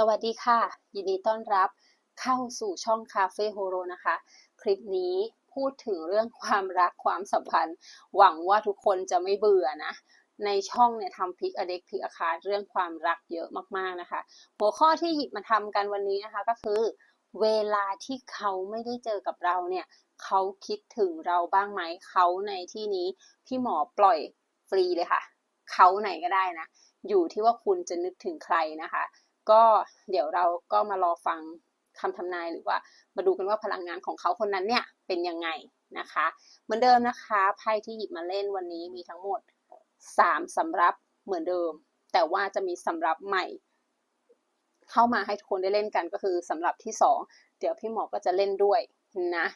สวัสดีค่ะ ยินดีต้อนรับเข้าสู่ช่องคาเฟ่โฮโรนะคะ คลิปนี้พูดถึงเรื่องความรักความสัมพันธ์ หวังว่าทุกคนจะไม่เบื่อนะ ในช่องเนี่ยทำพิกอเด็กพิกอาคาเรื่องความรักเยอะมากๆนะคะ หัวข้อที่หยิบมาทำกันวันนี้นะคะก็คือ เวลาที่เขาไม่ได้เจอกับเราเนี่ย เขาคิดถึงเราบ้างไหมเขาในที่นี้พี่หมอปล่อยฟรีเลยค่ะ เขาไหนก็ได้นะ อยู่ที่ว่าคุณจะนึกถึงใครนะคะ ก็เดี๋ยวเราก็มารอฟังคำทำนายหรือว่ามาดูกันว่าพลังงานของเขาคนนั้นเนี่ยเป็นยังไงนะคะ เหมือนเดิมนะคะไพ่ที่หยิบมาเล่นวันนี้มีทั้งหมด 3สำรับเหมือนเดิม แต่ว่าจะมีสำรับใหม่ เข้ามาให้ทุกคนได้เล่นกันก็คือสำหรับที่ 2 เดี๋ยวพี่หมอก็จะเล่นด้วยนะ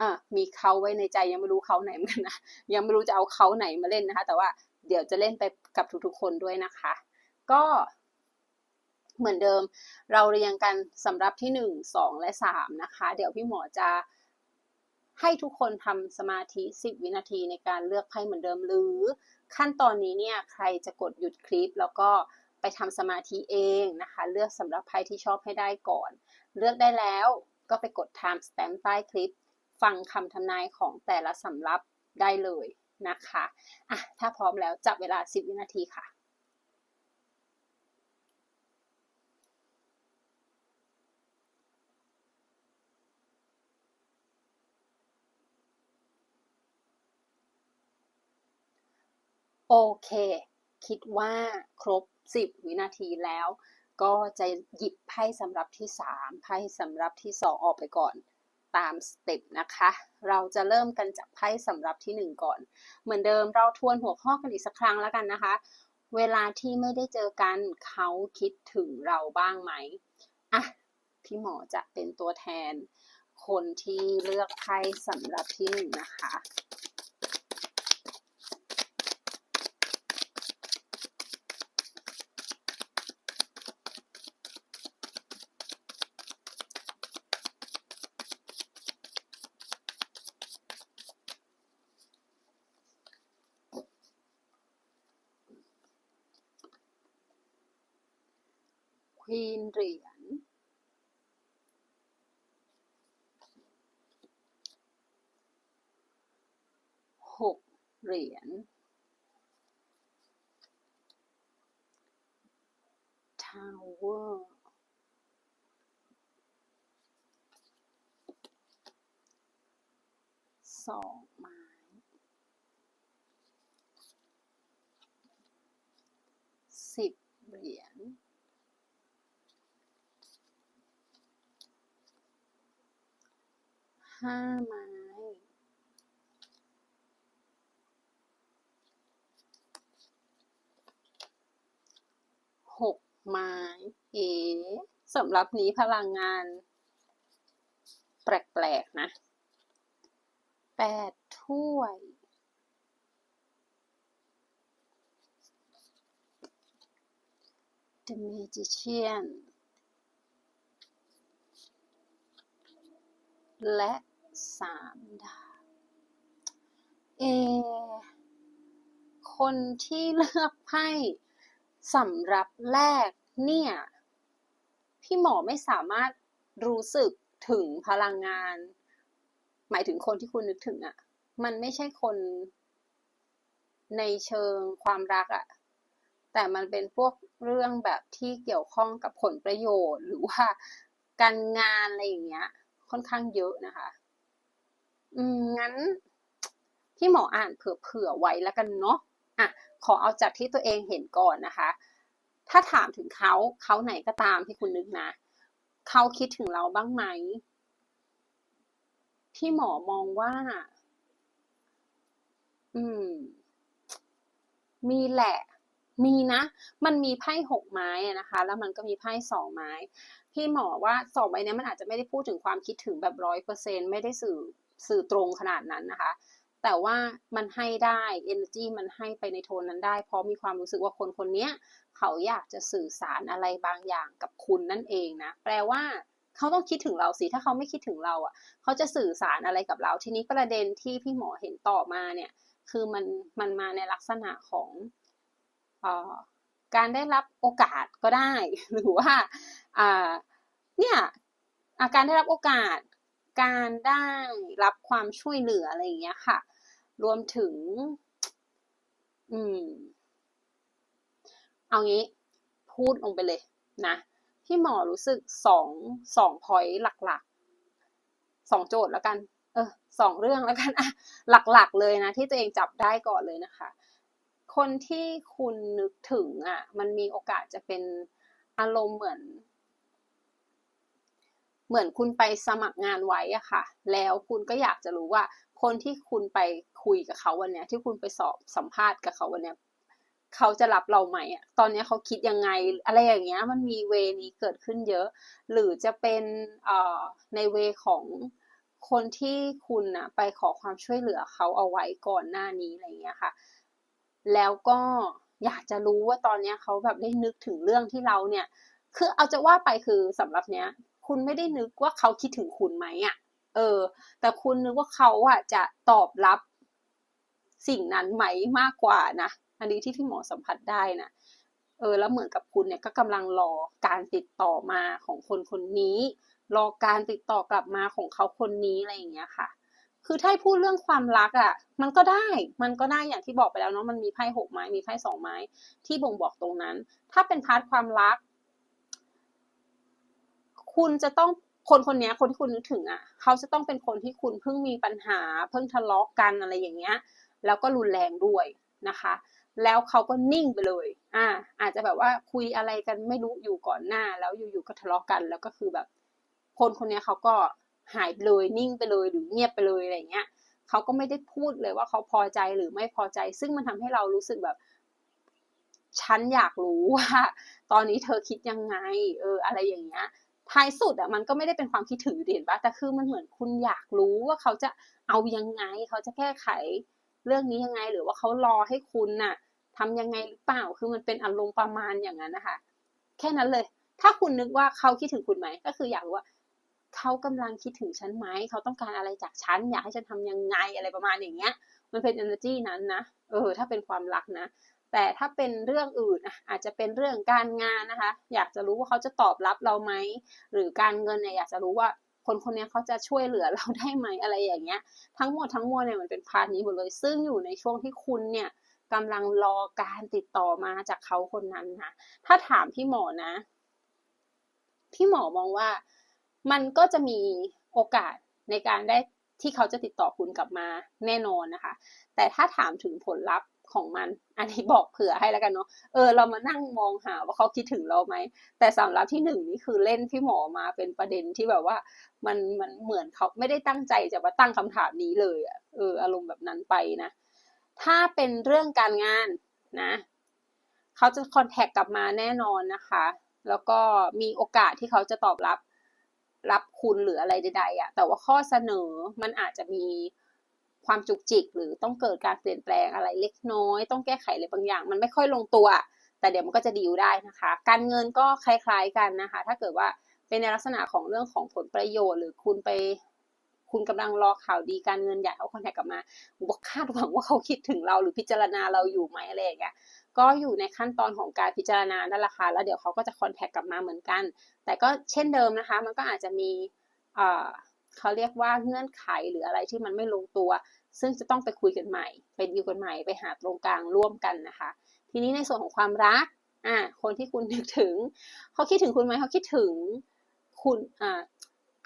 อะมีเขาไว้ในใจยังไม่รู้เขาไหนเหมือนกันนะยังไม่รู้จะเอาเขาไหนมาเล่นนะคะ แต่ว่าเดี๋ยวจะเล่นไปกับทุกๆคนด้วยนะคะ ก็ เหมือนเดิมเราเรียงกันสำหรับที่ 1 2 และ 3 นะคะ เดี๋ยวพี่หมอจะให้ทุกคนทำสมาธิ 10 วินาทีในการเลือกไพ่เหมือนเดิม หรือขั้นตอนนี้เนี่ยใครจะกดหยุดคลิป แล้วก็ไปทำสมาธิเองนะคะ เลือกสำหรับไพ่ที่ชอบให้ได้ก่อน เลือกได้แล้วก็ไปกด time stamp ใต้คลิป ฟังคำทำนายของแต่ละสำรับได้เลยนะคะอะถ้าพร้อมแล้วจับเวลา 10 วินาทีค่ะ โอเค คิดว่าครบ 10 วินาทีแล้ว ก็จะหยิบไพ่สำหรับที่ 3 ไพ่สำหรับที่ 2 ออกไปก่อนตามสเต็ปนะคะ เราจะเริ่มกันจากไพ่สำหรับที่ 1 ก่อน เหมือนเดิมเราทวนหัวข้อกันอีกสักครั้งแล้วกันนะคะ เวลาที่ไม่ได้เจอกันเขาคิดถึงเราบ้างไหมอะพี่หมอจะเป็นตัวแทน คนที่เลือกไพ่สำหรับที่หนึ่งนะคะ วีนเหรียญหกเหรียญทาวเวอร์สองไม้สิบเหรียญ ห้าไม้หกไม้เอ๋สำหรับนี้พลังงาน แปลกๆนะแปดถ้วย The Magician และ สามดาบเอ คนที่เลือกไพ่สำหรับแรกเนี่ย พี่หมอไม่สามารถรู้สึกถึงพลังงาน หมายถึงคนที่คุณนึกถึงอะ่ะ มันไม่ใช่คนในเชิงความรักอะ่ะ แต่มันเป็นพวกเรื่องแบบที่เกี่ยวข้องกับผลประโยชน์หรือว่าการงานอะไรอย่างเงี้ย ค่อนข้างเยอะนะคะ อืมงั้นพี่หมออ่านเผื่อๆไว้แล้วกันเนาะอะขอเอาจากที่ตัวเองเห็นก่อนนะคะ ถ้าถามถึงเขาเขาไหนก็ตามที่คุณนึกนะเขาคิดถึงเราบ้างไหมพี่หมอมองว่า อืม มีแหละ มีนะ มันมีไพ่หกไม้นะคะ แล้วมันก็มีไพ่สองไม้ พี่หมอว่าสองใบนี้มันอาจจะไม่ได้พูดถึงความคิดถึงแบบร้อยเปอร์เซ็นไม่ได้สื่อ สื่อตรงขนาดนั้นนะคะ แต่ว่ามันให้ได้ energy มันให้ไปในโทนนั้นได้ เพราะมีความรู้สึกว่าคนคนนี้เขาอยากจะสื่อสารอะไรบางอย่างกับคุณนั่นเองนะ แปลว่าเขาต้องคิดถึงเราสิ ถ้าเขาไม่คิดถึงเราอะ เขาจะสื่อสารอะไรกับเรา ทีนี้ประเด็นที่พี่หมอเห็นต่อมาเนี่ย คือมันมันมาในลักษณะของออการได้รับโอกาสก็ได้ หรือว่า อ่า เนี่ยอาการได้รับโอกาส การได้รับความช่วยเหลืออะไรอย่างเงี้ยค่ะ รวมถึง อืม เอางี้ พูดลงไปเลยนะพี่หมอรู้สึกสองสองพอยต์หลักๆสองโจทย์แล้วกัน เออสองเรื่องแล้วกันอะหลักๆเลยนะ ที่ตัวเองจับได้ก่อนเลยนะคะ คนที่คุณนึกถึงอะ มันมีโอกาสจะเป็นอารมณ์เหมือน เหมือนคุณไปสมัครงานไว้อะค่ะ แล้วคุณก็อยากจะรู้ว่า คนที่คุณไปคุยกับเขาวันเนี้ย ที่คุณไปสอบสัมภาษณ์กับเขาวันเนี้ยเขาจะรับเราไหมอะตอนนี้เขาคิดยังไง อะไรอย่างเงี้ย มันมีเวนี้เกิดขึ้นเยอะ หรือจะเป็นอ่อในเวของคนที่คุณนะไปขอความช่วยเหลือเขาเอาไว้ก่อนหน้านี้อะไรเงี้ยค่ะ แล้วก็อยากจะรู้ว่าตอนนี้เขาแบบได้นึกถึงเรื่องที่เราเนี่ย คือเอาจะว่าไปคือสำหรับเนี้ย คุณไม่ได้นึกว่าเขาคิดถึงคุณไหมอะ เออ แต่คุณนึกว่าเขาอะจะตอบรับสิ่งนั้นไหมมากกว่านะ อันนี้ที่พี่หมอสัมผัสได้นะเออ แล้วเหมือนกับคุณเนี่ยก็กำลังรอการติดต่อมาของคนคนนี้ รอการติดต่อกลับมาของเขาคนนี้อะไรอย่างเงี้ยค่ะ คือถ้าพูดเรื่องความรักอะ่ะ มันก็ได้ มันก็ได้อย่างที่บอกไปแล้วเนาะ มันมีไพ่หกไม้ มีไพ่สองไม้ ที่บ่งบอกตรงนั้น ถ้าเป็นพาร์ทความรัก คุณจะต้องคนคนนี้คนที่คุณนึกถึงอะ เขาจะต้องเป็นคนที่คุณเพิ่งมีปัญหา เพิ่งทะเลาะกกันอะไรอย่างเงี้ย แล้วก็รุนแรงด้วยนะคะ แล้วเขาก็นิ่งไปเลย อ่า อาจจะแบบว่าคุยอะไรกันไม่รู้อยู่ก่อนหน้า แล้วอยู่ๆก็ทะเลาะกัน แล้วก็คือแบบ คนคนนี้เขาก็หายไปเลยนิ่งไปเลยหรือเงียบไปเลยอะไรเงี้ยเขาก็ไม่ได้พูดเลยว่าเขาพอใจหรือไม่พอใจ ซึ่งมันทำให้เรารู้สึกแบบฉันอยากรู้ว่า ตอนนี้เธอคิดยังไง เออ อะไรอย่างเงี้ย ท้ายสุดอะมันก็ไม่ได้เป็นความคิดถึงเด่นปะแต่คือมันเหมือนคุณอยากรู้ว่าเขาจะเอายังไง เขาจะแก้ไขเรื่องนี้ยังไง หรือว่าเขารอให้คุณน่ะทำยังไงหรือเปล่า คือมันเป็นอารมณ์ประมาณอย่างนั้นนะคะ แค่นั้นเลย ถ้าคุณนึกว่าเขาคิดถึงคุณไหม ก็คืออยากรู้ว่า เขากำลังคิดถึงฉันไหม เขาต้องการอะไรจากฉัน อยากให้ฉันทำยังไงอะไรประมาณอย่างเงี้ย มันเป็น energy นั้นนะ เออ ถ้าเป็นความรักนะ แต่ถ้าเป็นเรื่องอื่นอาจจะเป็นเรื่องการงานนะคะ อยากจะรู้ว่าเขาจะตอบรับเราไหมหรือการเงินเนี่ยอยากจะรู้ว่าคนคนนี้เขาจะช่วยเหลือเราได้ไหมอะไรอย่างเงี้ย ทั้งหมดทั้งมวลเนี่ยมันเป็นพาร์ทนี้หมดเลย ซึ่งอยู่ในช่วงที่คุณเนี่ยกำลังรอการติดต่อมาจากเขาคนนั้นนะถ้าถามพี่หมอนะ พี่หมอมองว่ามันก็จะมีโอกาสในการได้ที่เขาจะติดต่อคุณกลับมาแน่นอนนะคะ แต่ถ้าถามถึงผลลัพธ์ ของมัน อันนี้บอกเผื่อให้แล้วกันเนาะเออเรามานั่งมองหาว่าเขาคิดถึงเราไหม แต่สำหรับที่หนึ่งนี่คือเล่นพี่หมอมาเป็นประเด็นที่แบบว่า มันมันเหมือนเขาไม่ได้ตั้งใจจะมาตั้งคำถามนี้เลยอะเอออารมณ์แบบนั้นไปนะ ถ้าเป็นเรื่องการงานนะเขาจะคอนแทคกลับมาแน่นอนนะคะ แล้วก็มีโอกาสที่เขาจะตอบรับรับคุณหรืออะไรใดๆอะ่ะ แต่ว่าข้อเสนอมันอาจจะมี ความจุกจิก หรือต้องเกิดการเปลี่ยนแปลงอะไรเล็กน้อย ต้องแก้ไขอะไรบางอย่าง มันไม่ค่อยลงตัว แต่เดี๋ยวมันก็จะดีลได้นะคะ การเงินก็คล้าย ๆกันนะคะ ถ้าเกิดว่าเป็นในลักษณะของเรื่องของผลประโยชน์ หรือคุณไป คุณกำลังรอข่าวดีการเงินใหญ่เขาคอนแทคกลับมาบอกคาดหวังว่าเขาคิดถึงเราหรือพิจารณาเราอยู่ไหมอะไรอย่างเงี้ยก็อยู่ในขั้นตอนของการพิจารณานั่นแหละค่ะแล้วเดี๋ยวเขาก็จะคอนแทคกลับมาเหมือนกัน แต่ก็เช่นเดิมนะคะ มันก็อาจจะมีเขาเรียกว่าเงื่อนไขหรืออะไรที่มันไม่ลงตัว ซึ่งจะต้องไปคุยกันใหม่ ไปดีลกันใหม่ ไปหาตรงกลางร่วมกันนะคะ ทีนี้ในส่วนของความรัก อ่า คนที่คุณนึกถึง เขาคิดถึงคุณไหม เขาคิดถึงคุณ อ่า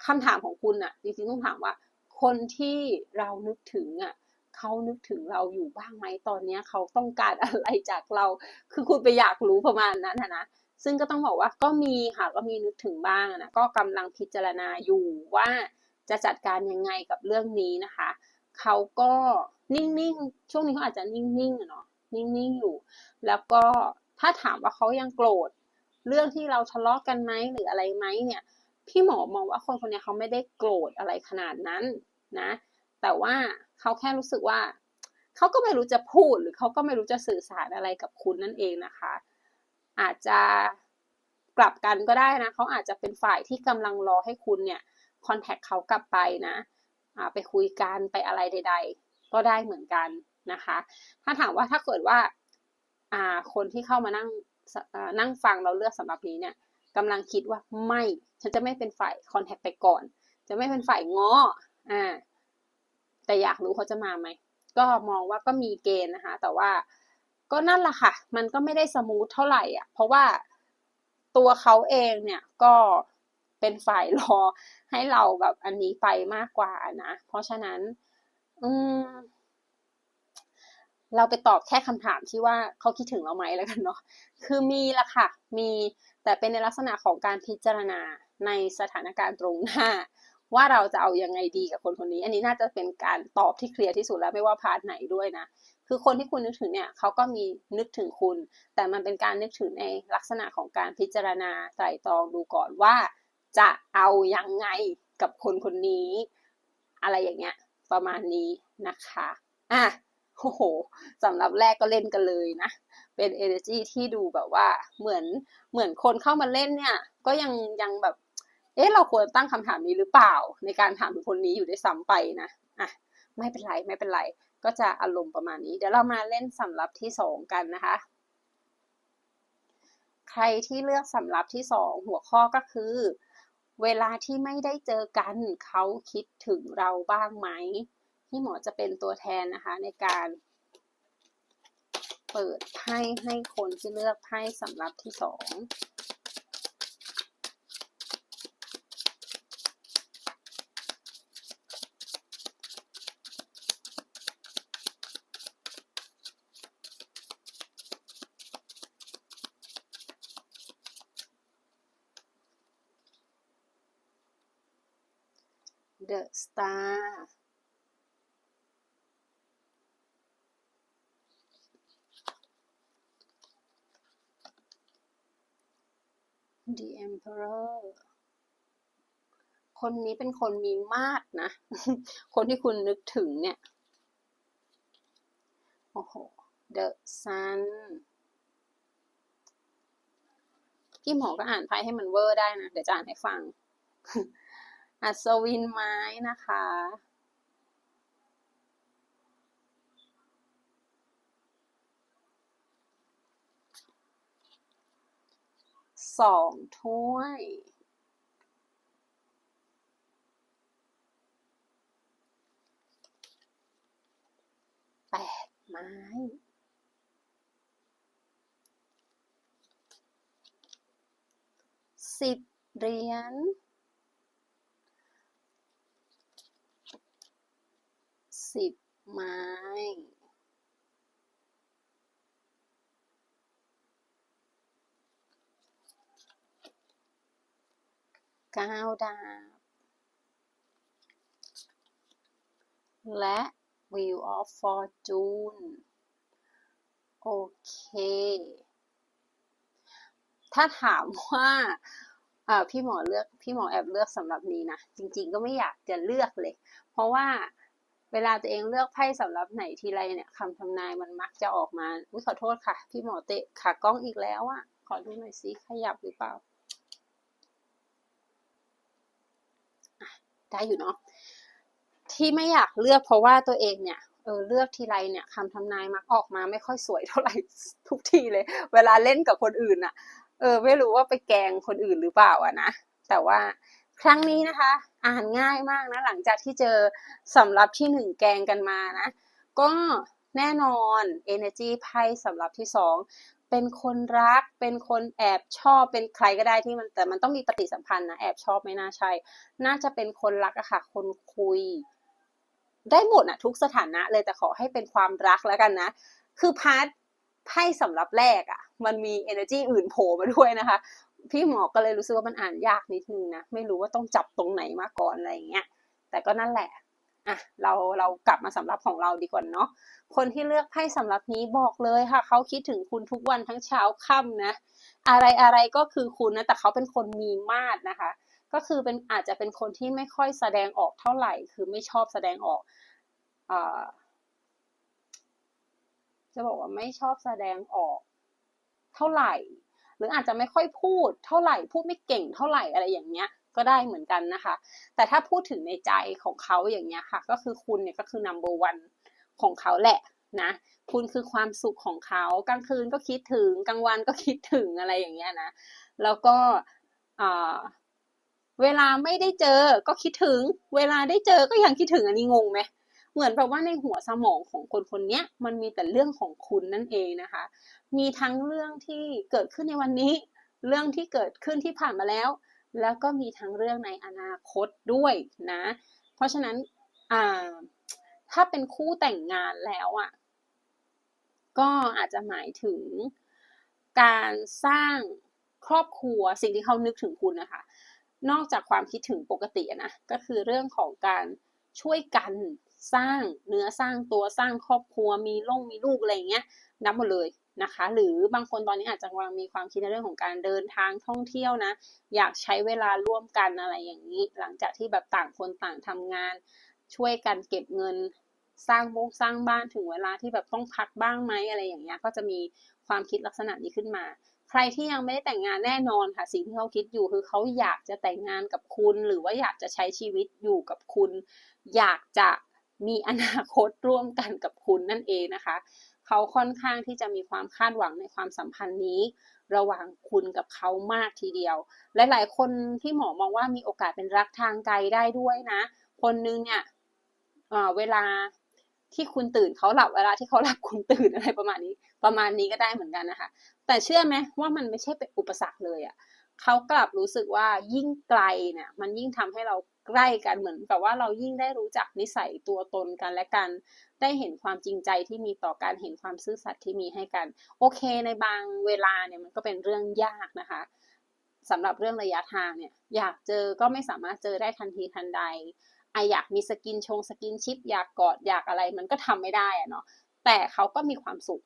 คำถามของคุณอะจริงๆต้องถามว่า คนที่เรานึกถึงอะเขานึกถึงเราอยู่บ้างไหมตอนนี้เขาต้องการอะไรจากเรา คือคุณไปอยากรู้ประมาณนั้นนะ ซึ่งก็ต้องบอกว่าก็มีค่ะ ก็มีนึกถึงบ้างนะ ก็กำลังพิจารณาอยู่ว่าจะจัดการยังไงกับเรื่องนี้นะคะ เขาก็นิ่งๆ ช่วงนี้เขาอาจจะนิ่งๆเนาะ นิ่งๆ อยู่ แล้วก็ถ้าถามว่าเขายังโกรธ เรื่องที่เราทะเลาะกันไหมหรืออะไรไหมเนี่ย พี่หมอมองว่าคนคนนี้เขาไม่ได้โกรธอะไรขนาดนั้นนะ แต่ว่าเขาแค่รู้สึกว่า เขาก็ไม่รู้จะพูดหรือเขาก็ไม่รู้จะสื่อสารอะไรกับคุณนั่นเองนะคะ อาจจะกลับกันก็ได้นะ เขาอาจจะเป็นฝ่ายที่กำลังรอให้คุณเนี่ยคอนแทคเขากลับไปนะ ไปคุยกันไปอะไรใด ๆ ก็ได้เหมือนกันนะคะ ถ้าถามว่าถ้าเกิดว่าอ่าคนที่เข้ามานั่งนั่งฟังเราเลือกสำหรับนี้เนี่ยกำลังคิดว่าไม่ ฉันจะไม่เป็นฝ่ายคอนแทคไปก่อน จะไม่เป็นฝ่ายง้ออ่าแต่อยากรู้เขาจะมาไหม ก็มองว่าก็มีเกณฑ์นะคะ แต่ว่าก็นั่นแหละค่ะ มันก็ไม่ได้สมูทเท่าไหร่อะ เพราะว่าตัวเขาเองเนี่ยก็ เป็นฝ่ายรอให้เราแบบอันนี้ไปมากกว่านะ เพราะฉะนั้น อืมเราไปตอบแค่คำถามที่ว่าเขาคิดถึงเราไหมแล้วกันเนาะ คือมีละค่ะ มีแต่เป็นในลักษณะของการพิจารณาในสถานการณ์ตรงหน้า ว่าเราจะเอายังไงดีกับคนคนนี้ อันนี้น่าจะเป็นการตอบที่เคลียร์ที่สุดแล้วไม่ว่าพาร์ทไหนด้วยนะ คือคนที่คุณนึกถึงเนี่ยเขาก็มีนึกถึงคุณ แต่มันเป็นการนึกถึงในลักษณะของการพิจารณาไตรตรองดูก่อนว่า จะเอายังไงกับคนคนนี้ อะไรอย่างเงี้ย ประมาณนี้นะคะอะโอ้โหสำหรับแรกก็เล่นกันเลยนะ เป็น energy ที่ดูแบบว่าเหมือนเหมือนคนเข้ามาเล่นเนี่ย ก็ยังยังแบบ เอ๊ะเราควรตั้งคำถามนี้หรือเปล่า ในการถามคนนี้อยู่ได้ซ้ำไปนะอะไม่เป็นไรไม่เป็นไร ก็จะอารมณ์ประมาณนี้ เดี๋ยวเรามาเล่นสำรับที่สองกันนะคะ ใครที่เลือกสำรับที่สองหัวข้อก็คือ เวลาที่ไม่ได้เจอกันเขาคิดถึงเราบ้างไหม ที่หมอจะเป็นตัวแทนนะคะในการเปิดไพ่ให้คนที่เลือกไพ่สำหรับที่สอง The Star ดี Emperor คนนี้เป็นคนมีมาดนะ คนที่คุณนึกถึงเนี่ย โอ้โห The Sun พี่หมอก็อ่านไพ่ให้มันเวอร์ได้นะ เดี๋ยวจะอ่านให้ฟัง อัศวินไม้นะคะ สองถ้วย แปดไม้สิบเหรียญ สิบไม้เก้าดาบ และ Wheel of Fortune โอเค ถ้าถามว่าพี่หมอเลือกพี่หมอแอบเลือกสำหรับนี้นะ จริงๆก็ไม่อยากจะเลือกเลย เพราะว่า เวลาตัวเองเลือกไพ่สำหรับไหนทีไรเนี่ยคำทำนายมันมักจะออกมาอุ้ยขอโทษค่ะ พี่หมอเตะขากล้องอีกแล้วอะขอดูหน่อยซิขยับหรือเปล่าได้อยู่เนาะที่ไม่อยากเลือกเพราะว่าตัวเองเนี่ยเออเลือกทีไรเนี่ยคำทำนายมักออกมาไม่ค่อยสวยเท่าไหร่ทุกทีเลย เวลาเล่นกับคนอื่นอะเออ ไม่รู้ว่าไปแกงคนอื่นหรือเปล่าอะนะแต่ว่า ครั้งนี้นะคะ อ่านง่ายมากนะ หลังจากที่เจอสำหรับที่หนึ่งแกงกันมานะ ก็แน่นอน energy ไพ่สำหรับที่สองเป็นคนรัก เป็นคนแอบชอบ เป็นใครก็ได้ที่มันแต่มันต้องมีปฏิสัมพันธ์นะ แอบชอบไม่น่าใช่ น่าจะเป็นคนรักอะค่ะ คนคุย ได้หมดอะทุกสถานะเลยแต่ขอให้เป็นความรักแล้วกันนะ คือพาร์ทไพ่สำหรับแรกอะมันมี energy อื่นโผล่มาด้วยนะคะ พี่หมอก็เลยรู้สึกว่ามันอ่านยากนิดนึงนะ ไม่รู้ว่าต้องจับตรงไหนมาก่อนอะไรเงี้ย แต่ก็นั่นแหละ อะ เราเรากลับมาสำหรับของเราดีกว่าเนาะ คนที่เลือกไพ่สำหรับนี้บอกเลยค่ะ เขาคิดถึงคุณทุกวันทั้งเช้าค่ำนะ อะไรอะไรก็คือคุณนะ แต่เขาเป็นคนมีมาดนะคะ ก็คือเป็นอาจจะเป็นคนที่ไม่ค่อยแสดงออกเท่าไหร่ คือไม่ชอบแสดงออกอจะบอกว่าไม่ชอบแสดงออกเท่าไหร่ รืออาจจะไม่ค่อยพูดเท่าไหร่ พูดไม่เก่งเท่าไหร่อะไรอย่างเงี้ยก็ได้เหมือนกันนะคะ แต่ถ้าพูดถึงในใจของเขาอย่างเงี้ยค่ะ ก็คือคุณเนี่ยก็คือ number one ของเขาแหละนะ คุณคือความสุขของเขา กลางคืนก็คิดถึง กลางวันก็คิดถึงอะไรอย่างเงี้ยนะ แล้วก็เวลาไม่ได้เจอก็คิดถึง เวลาได้เจอก็ยังคิดถึงอันนี้งงไหม เหมือนแบบว่าในหัวสมองของคนคนนี้มันมีแต่เรื่องของคุณนั่นเองนะคะ มีทั้งเรื่องที่เกิดขึ้นในวันนี้ เรื่องที่เกิดขึ้นที่ผ่านมาแล้ว แล้วก็มีทั้งเรื่องในอนาคตด้วยนะ เพราะฉะนั้นถ้าเป็นคู่แต่งงานแล้วอะ ก็อาจจะหมายถึงการสร้างครอบครัวสิ่งที่เขานึกถึงคุณนะคะ นอกจากความคิดถึงปกตินะก็คือเรื่องของการช่วยกัน สร้างเนื้อสร้างตัวสร้างครอบครัวมีล่งมีลูกอะไรเงี้ยนับหมดเลยนะคะ หรือบางคนตอนนี้อาจจะกำลังมีความคิดในเรื่องของการเดินทางท่องเที่ยวนะ อยากใช้เวลาร่วมกันอะไรอย่างนี้ หลังจากที่แบบต่างคนต่างทำงาน ช่วยกันเก็บเงินสร้างบงสร้างบ้านถึงเวลาที่แบบต้องพักบ้างไหมอะไรอย่างเงี้ยก็จะมีความคิดลักษณะนี้ขึ้นมา ใครที่ยังไม่ได้แต่งงานแน่นอนค่ะสิ่งที่เขาคิดอยู่คือเขาอยากจะแต่งงานกับคุณ หรือว่าอยากจะใช้ชีวิตอยู่กับคุณ อยากจะ มีอนาคตร่วมกันกับคุณนั่นเองนะคะ เขาค่อนข้างที่จะมีความคาดหวังในความสัมพันธ์นี้ ระหว่างคุณกับเขามากทีเดียว หลายๆ คนที่หมอมองว่ามีโอกาสเป็นรักทางไกลได้ด้วยนะ คนนึงเนี่ยเวลาที่คุณตื่นเขาหลับเวลาที่เขาหลับคุณตื่นอะไรประมาณนี้ประมาณนี้ก็ได้เหมือนกันนะคะ แต่เชื่อไหมว่ามันไม่ใช่เป็นอุปสรรคเลยอะ่ะเขากลับรู้สึกว่ายิ่งไกลเนี่ยมันยิ่งทำให้เรา ใกล้กันเหมือนกับว่าเรายิ่งได้รู้จักนิสัยตัวตนกันและกัน ได้เห็นความจริงใจที่มีต่อการเห็นความซื่อสัตย์ที่มีให้กัน โอเคในบางเวลาเนี่ยมันก็เป็นเรื่องยากนะคะสำหรับเรื่องระยะทางเนี่ยอยากเจอก็ไม่สามารถเจอได้ทันทีทันใดไออยากมีสกินชงสกินชิปอยากกอดอยากอะไรมันก็ทำไม่ได้อะเนาะแต่เขาก็มีความสุข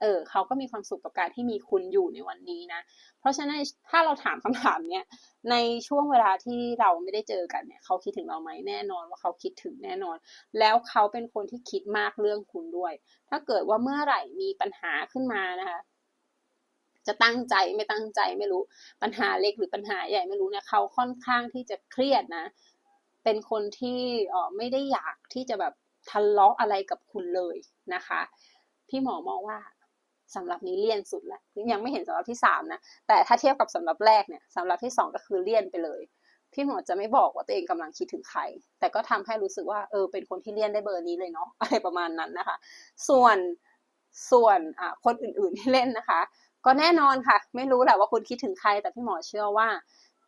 เออเขาก็มีความสุขกับการที่มีคุณอยู่ในวันนี้นะ เพราะฉะนั้นถ้าเราถามคำถามเนี้ยในช่วงเวลาที่เราไม่ได้เจอกันเนี่ยเขาคิดถึงเราไหมแน่นอนว่าเขาคิดถึงแน่นอน แล้วเขาเป็นคนที่คิดมากเรื่องคุณด้วย ถ้าเกิดว่าเมื่อไหร่มีปัญหาขึ้นมานะคะจะตั้งใจไม่ตั้งใจไม่รู้ปัญหาเล็กหรือปัญหาใหญ่ไม่รู้เนี่ยเขาค่อนข้างที่จะเครียดนะ เป็นคนที่ออไม่ได้อยากที่จะแบบทะเลาะอะไรกับคุณเลยนะคะ พี่หมอมองว่า สำหรับนี้เลี่ยนสุดแล้วยังไม่เห็นสำหรับที่สามนะแต่ถ้าเทียบกับสำหรับแรกเนี่ยสำหรับที่สองก็คือเลี่ยนไปเลยพี่หมอจะไม่บอกว่าตัวเองกำลังคิดถึงใคร แต่ก็ทำให้รู้สึกว่าเออเป็นคนที่เลี่ยนได้เบอร์นี้เลยเนาะอะไรประมาณนั้นนะคะ ส่วนส่วนอ่าคนอื่นๆที่เล่นนะคะ ก็แน่นอนค่ะ ไม่รู้แหละว่าคุณคิดถึงใคร แต่พี่หมอเชื่อว่า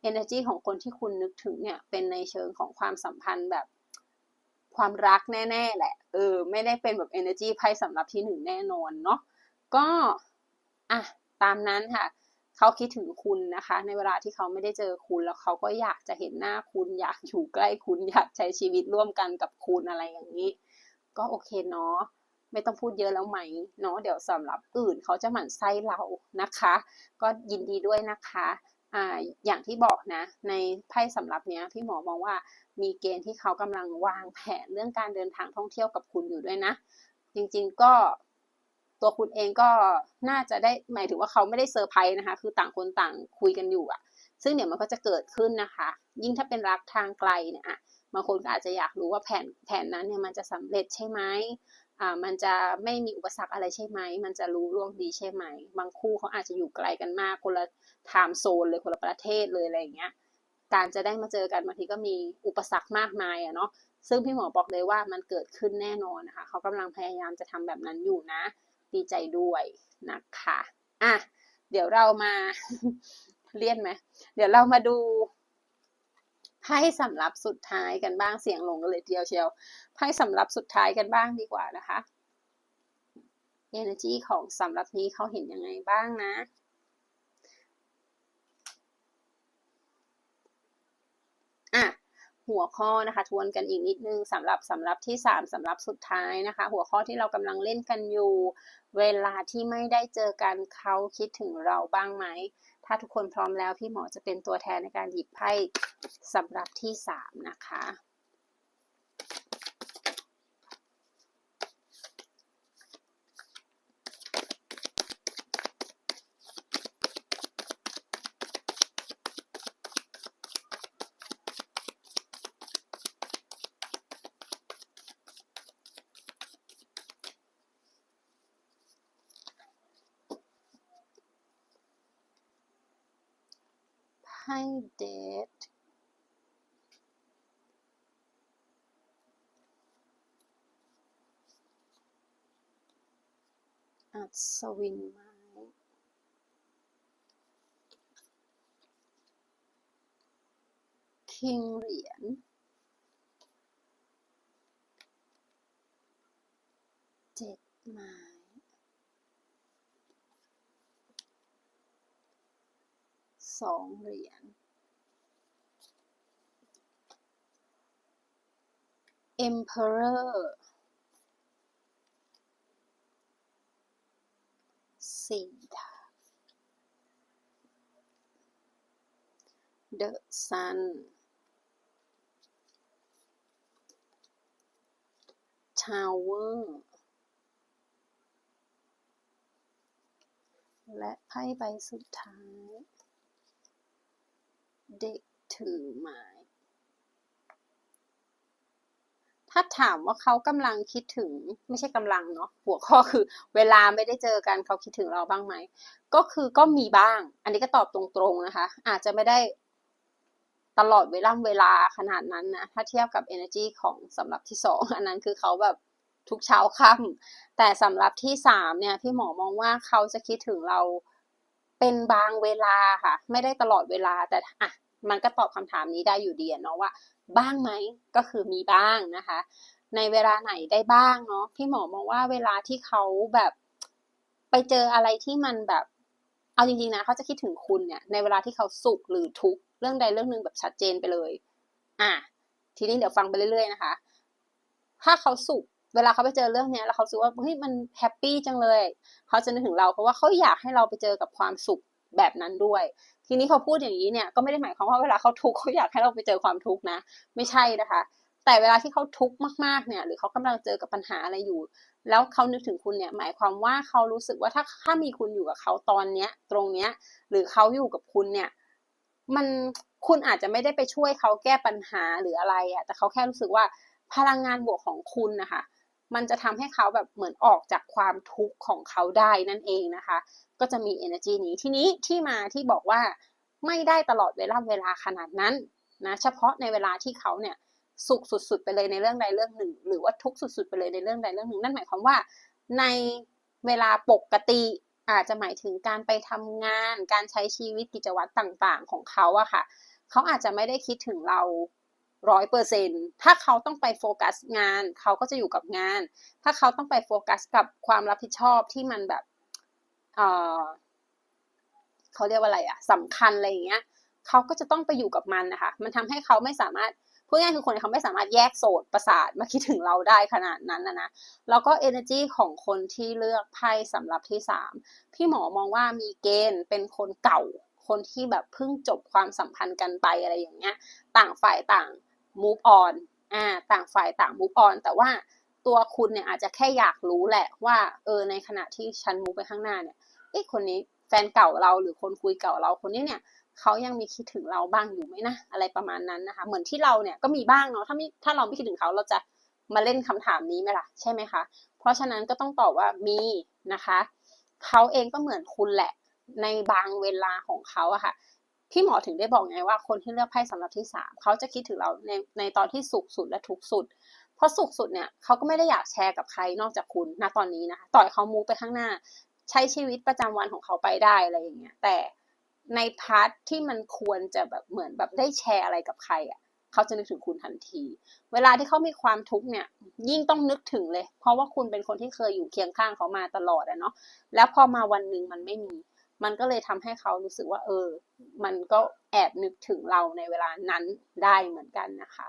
energy ของคนที่คุณนึกถึงเนี่ย เป็นในเชิงของความสัมพันธ์แบบความรักแน่ ๆ แหละ เออ ไม่ได้เป็นแบบ energy ไพ่สำหรับที่หนึ่งแน่นอนเนาะ ก็อะตามนั้นค่ะเขาคิดถึงคุณนะคะ ในเวลาที่เขาไม่ได้เจอคุณแล้วเขาก็อยากจะเห็นหน้าคุณ อยากอยู่ใกล้คุณ อยากใช้ชีวิตร่วมกันกับคุณอะไรอย่างนี้ ก็โอเคเนาะไม่ต้องพูดเยอะแล้วไหมเนาะเดี๋ยวสำหรับอื่นเขาจะหมั่นไส้เรานะคะ ก็ยินดีด้วยนะคะอ่าอย่างที่บอกนะ ในไพ่สำหรับเนี้ยพี่หมอมองว่ามีเกณฑ์ที่เขากำลังวางแผนเรื่องการเดินทางท่องเที่ยวกับคุณอยู่ด้วยนะ จริงๆก็ ตัวคุณเองก็น่าจะได้หมายถึงว่าเขาไม่ได้เซอร์ไพรส์นะคะ คือต่างคนต่างคุยกันอยู่อะซึ่งเดี๋ยวมันก็จะเกิดขึ้นนะคะ ยิ่งถ้าเป็นรักทางไกลเนี่ยอะบางคนก็อาจจะอยากรู้ว่าแผนแผนนั้นเนี่ยมันจะสำเร็จใช่ไหมอ่ามันจะไม่มีอุปสรรคอะไรใช่ไหม มันจะรู้ล่วงดีใช่ไหม บางคู่เขาอาจจะอยู่ไกลกันมาก คนละไทม์โซนเลยคนละประเทศเลยอะไรอย่างเงี้ย การจะได้มาเจอกันบางทีก็มีอุปสรรคมากมายอะเนาะ ซึ่งพี่หมอบอกเลยว่ามันเกิดขึ้นแน่นอนนะคะ เขากำลังพยายามจะทำแบบนั้นอยู่นะ ดีใจด้วยนะคะอะเดี๋ยวเรามาเลี่ยนไหมเดี๋ยวเรามาดูไพ่สำรับสุดท้ายกันบ้างเสียงลงกันเลยเดียวเชียวไพ่สำรับสุดท้ายกันบ้างดีกว่านะคะ energy ของสำรับนี้เขาเห็นยังไงบ้างนะอะ หัวข้อนะคะทวนกันอีกนิดนึงสำหรับสำหรับที่ 3สำหรับสุดท้ายนะคะ หัวข้อที่เรากำลังเล่นกันอยู่ เวลาที่ไม่ได้เจอกันเขาคิดถึงเราบ้างไหม ถ้าทุกคนพร้อมแล้วพี่หมอจะเป็นตัวแทนในการหยิบไพ่สำหรับที่ 3 นะคะ อัศวินไม้ คิงเหรียญ เจ็ดไม้สองเหรียญ Emperor สี่ดาบ The Sun Tower และไพ่ใบสุดท้าย เด็กถือไม้ ถ้าถามว่าเขากำลังคิดถึงไม่ใช่กำลังเนาะหัวข้อคือ เวลาไม่ได้เจอกันเขาคิดถึงเราบ้างไหมก็คือก็มีบ้าง อันนี้ก็ตอบตรงๆนะคะ อาจจะไม่ได้ตลอดเวลาเวลาขนาดนั้นนะถ้าเทียบกับ energy ของสำหรับที่สองอันนั้นคือเขาแบบทุกเช้าค่ำแต่สำหรับที่สามเนี่ยพี่หมอมองว่าเขาจะคิดถึงเราเป็นบางเวลาค่ะ ไม่ได้ตลอดเวลาแต่อะ มันก็ตอบคำถามนี้ได้อยู่ดีเนาะว่า บ้างไหมก็คือมีบ้างนะคะ ในเวลาไหนได้บ้างเนาะพี่หมอมองว่าเวลาที่เขาแบบไปเจออะไรที่มันแบบเอาจริงๆนะเขาจะคิดถึงคุณเนี่ยในเวลาที่เขาสุขหรือทุกข์เรื่องใดเรื่องหนึ่งแบบชัดเจนไปเลย อะทีนี้เดี๋ยวฟังไปเรื่อยๆนะคะ ถ้าเขาสุขเวลาเขาไปเจอเรื่องเนี้ยแล้วเขาสึกว่าเฮ้ยมันแฮปปี้จังเลย เขาจะนึกถึงเราเพราะว่าเขาอยากให้เราไปเจอกับความสุข แบบนั้นด้วย ทีนี้เขาพูดอย่างนี้เนี่ยก็ไม่ได้หมายความว่าเวลาเขาทุกข์เขาอยากให้เราไปเจอความทุกข์นะ ไม่ใช่นะคะ แต่เวลาที่เขาทุกข์มากๆเนี่ย หรือเขากำลังเจอกับปัญหาอะไรอยู่ แล้วเขานึกถึงคุณเนี่ยหมายความว่าเขารู้สึกว่าถ้าถ้ามีคุณอยู่กับเขาตอนเนี้ย ตรงเนี้ย หรือเขาอยู่กับคุณเนี่ย มันคุณอาจจะไม่ได้ไปช่วยเขาแก้ปัญหาหรืออะไรอะแต่เขาแค่รู้สึกว่าพลังงานบวกของคุณนะคะ มันจะทำให้เขาแบบเหมือนออกจากความทุกข์ของเขาได้นั่นเองนะคะ ก็จะมี energy นี้ทีนี้ที่มาที่บอกว่าไม่ได้ตลอดเวลาเวลาขนาดนั้นนะเฉพาะในเวลาที่เขาเนี่ยสุขสุดๆไปเลยในเรื่องใดเรื่องหนึ่ง หรือว่าทุกข์สุดๆไปเลยในเรื่องใดเรื่องหนึ่ง นั่นหมายความว่าในเวลาปกติอาจจะหมายถึงการไปทำงาน การใช้ชีวิตกิจวัตรต่างๆ ของเขาอะค่ะ เขาอาจจะไม่ได้คิดถึงเรา ร้อยเปอร์เซ็นถ้าเขาต้องไปโฟกัสงาน เขาก็จะอยู่กับงาน ถ้าเขาต้องไปโฟกัสกับความรับผิดชอบที่มันแบบเออเขาเรียกว่าอะไรอะสำคัญอะไรอย่างเงี้ย เขาก็จะต้องไปอยู่กับมันนะคะ มันทำให้เขาไม่สามารถพูดง่ายคือคนเขาไม่สามารถแยกโสดประสาทมาคิดถึงเราได้ขนาดนั้นนะนะ แล้วก็ energy ของคนที่เลือกไพ่สำหรับที่สามพี่หมอมองว่ามีเกณฑ์เป็นคนเก่า คนที่แบบเพิ่งจบความสัมพันธ์กันไปอะไรอย่างเงี้ย ต่างฝ่ายต่าง move on อ่าต่างฝ่ายต่าง move on แต่ว่าตัวคุณเนี่ยอาจจะแค่อยากรู้แหละว่าเออในขณะที่ฉัน move ไปข้างหน้าเนี่ยเอ้คนนี้แฟนเก่าเราหรือคนคุยเก่าเราคนนี้เนี่ยเขายังมีคิดถึงเราบ้างอยู่ไหมนะอะไรประมาณนั้นนะคะ เหมือนที่เราเนี่ยก็มีบ้างเนาะถ้าไม่ถ้าเราไม่คิดถึงเขาเราจะมาเล่นคำถามนี้ไหมล่ะใช่ไหมคะเพราะฉะนั้นก็ต้องตอบว่ามีนะคะเขาเองก็เหมือนคุณแหละในบางเวลาของเขาอะค่ะ พี่หมอถึงได้บอกไงว่าคนที่เลือกไพ่สำหรับที่สามเขาจะคิดถึงเราในในตอนที่สุขสุดและทุกสุด เพราะสุขสุดเนี่ยเขาก็ไม่ได้อยากแชร์กับใครนอกจากคุณณตอนนี้นะคะต่อยเขามูไปข้างหน้า ใช้ชีวิตประจำวันของเขาไปได้อะไรอย่างเงี้ยแต่ในพาร์ทที่มันควรจะแบบเหมือนแบบได้แชร์อะไรกับใครอะ่ะเขาจะนึกถึงคุณทันที เวลาที่เขามีความทุกข์เนี่ย ยิ่งต้องนึกถึงเลย เพราะว่าคุณเป็นคนที่เคยอยู่เคียงข้างเขามาตลอดอะเนาะ แล้วพอมาวันหนึ่งมันไม่มี มันก็เลยทำให้เขารู้สึกว่า เออ มันก็แอบนึกถึงเราในเวลานั้นได้เหมือนกันนะคะ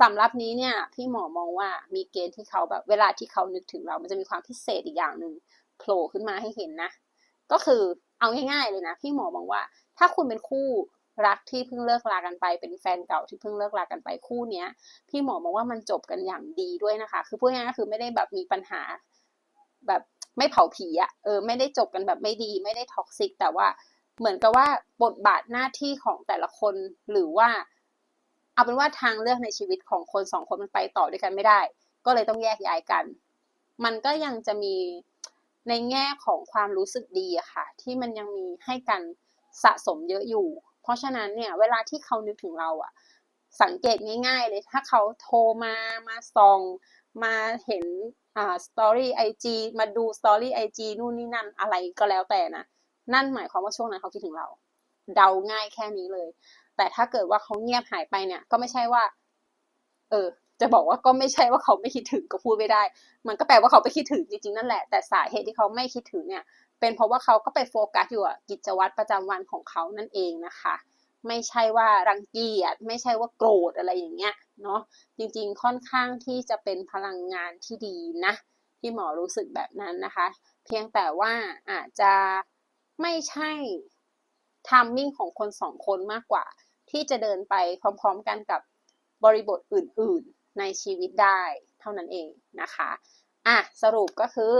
สำหรับนี้เนี่ยพี่หมอมองว่ามีเกณฑ์ที่เขาแบบเวลาที่เขานึกถึงเรา มันจะมีความพิเศษอีกอย่างหนึ่งโผล่ขึ้นมาให้เห็นนะ ก็คือเอาง่ายๆเลยนะ พี่หมอมองว่า ถ้าคุณเป็นคู่รักที่เพิ่งเลิกลากันไปเป็นแฟนเก่าที่เพิ่งเลิกลากันไปคู่เนี้ย พี่หมอมองว่ามันจบกันอย่างดีด้วยนะคะ คือพูดง่ายๆคือไม่ได้แบบมีปัญหาแบบ ไม่เผาผีอะเออไม่ได้จบกันแบบไม่ดี ไม่ได้ท็อกซิก แต่ว่าเหมือนกับว่าบทบาทหน้าที่ของแต่ละคนหรือว่า เอาเป็นว่าทางเลือกในชีวิตของคนสองคนมันไปต่อด้วยกันไม่ได้ ก็เลยต้องแยกย้ายกัน มันก็ยังจะมีในแง่ของความรู้สึกดีอะค่ะ ที่มันยังมีให้กันสะสมเยอะอยู่ เพราะฉะนั้นเนี่ย เวลาที่เขานึกถึงเราอะสังเกตง่าย ๆ เลยถ้าเขาโทรมามาส่องมาเห็น อ่าสตอรี่ไอจีมาดูสตอรี่ไอจีนู่นนี่นั่นอะไรก็แล้วแต่นะ นั่นหมายความว่าช่วงนั้นเขาคิดถึงเรา เดาง่ายแค่นี้เลย แต่ถ้าเกิดว่าเขาเงียบหายไปเนี่ย ก็ไม่ใช่ว่า เออ จะบอกว่าก็ไม่ใช่ว่าเขาไม่คิดถึงก็พูดไม่ได้ มันก็แปลว่าเขาไปคิดถึงจริงๆนั่นแหละ แต่สาเหตุที่เขาไม่คิดถึงเนี่ย เป็นเพราะว่าเขาก็ไปโฟกัสอยู่กับกิจวัตรประจำวันของเขานั่นเองนะคะ ไม่ใช่ว่ารังเกียจ ไม่ใช่ว่าโกรธอะไรอย่างเงี้ย เนาะจริงๆค่อนข้างที่จะเป็นพลังงานที่ดีนะ ที่หมอรู้สึกแบบนั้นนะคะ เพียงแต่ว่าอาจจะไม่ใช่ทามมิ่งของคนสองคนมากกว่า ที่จะเดินไปพร้อมๆกันกับบริบทอื่นๆในชีวิตได้เท่านั้นเองนะคะอะสรุปก็คือ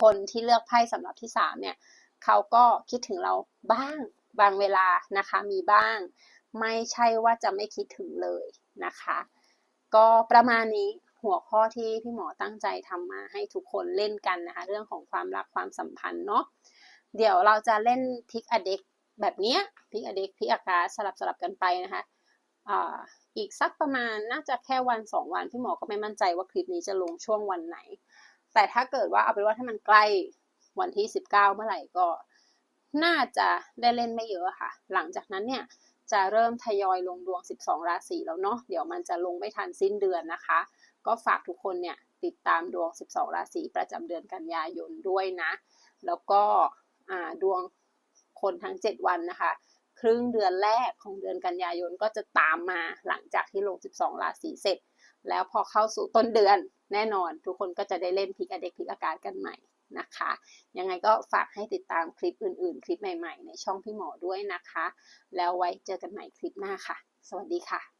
คนที่เลือกไพ่สำหรับที่สามเนี่ยเขาก็คิดถึงเราบ้างบางเวลานะคะมีบ้าง ไม่ใช่ว่าจะไม่คิดถึงเลยนะคะ ก็ประมาณนี้หัวข้อที่พี่หมอตั้งใจทำมาให้ทุกคนเล่นกันนะคะ เรื่องของความรักความสัมพันธ์เนาะเดี๋ยวเราจะเล่นพิกอเด็กแบบนี้พิกอเด็กพิกอากาสลับสลับกันไปนะคะอีกสักประมาณน่าจะแค่วันสองวันพี่หมอก็ไม่มั่นใจว่าคลิปนี้จะลงช่วงวันไหน แต่ถ้าเกิดว่าเอาเป็นว่าถ้ามันใกล้วันที่สิบเก้าเมื่อไหร่ก็ น่าจะได้เล่นไม่เยอะค่ะ หลังจากนั้นเนี่ย จะเริ่มทยอยลงดวง 12 ราศีแล้วเนาะเดี๋ยวมันจะลงไม่ทันสิ้นเดือนนะคะ ก็ฝากทุกคนเนี่ยติดตามดวง 12 ราศีประจำเดือนกันยายนด้วยนะ แล้วก็ดวงคนทั้ง 7 วันนะคะ ครึ่งเดือนแรกของเดือนกันยายนก็จะตามมาหลังจากที่ลง 12 ราศีเสร็จ แล้วพอเข้าสู่ต้นเดือนแน่นอน ทุกคนก็จะได้เล่นพิกอเด็กพิกอาการกันใหม่ นะคะ ยังไงก็ฝากให้ติดตามคลิปอื่นๆ คลิปใหม่ๆ ในช่องพี่หมอด้วยนะคะ แล้วไว้เจอกันใหม่คลิปหน้าค่ะ สวัสดีค่ะ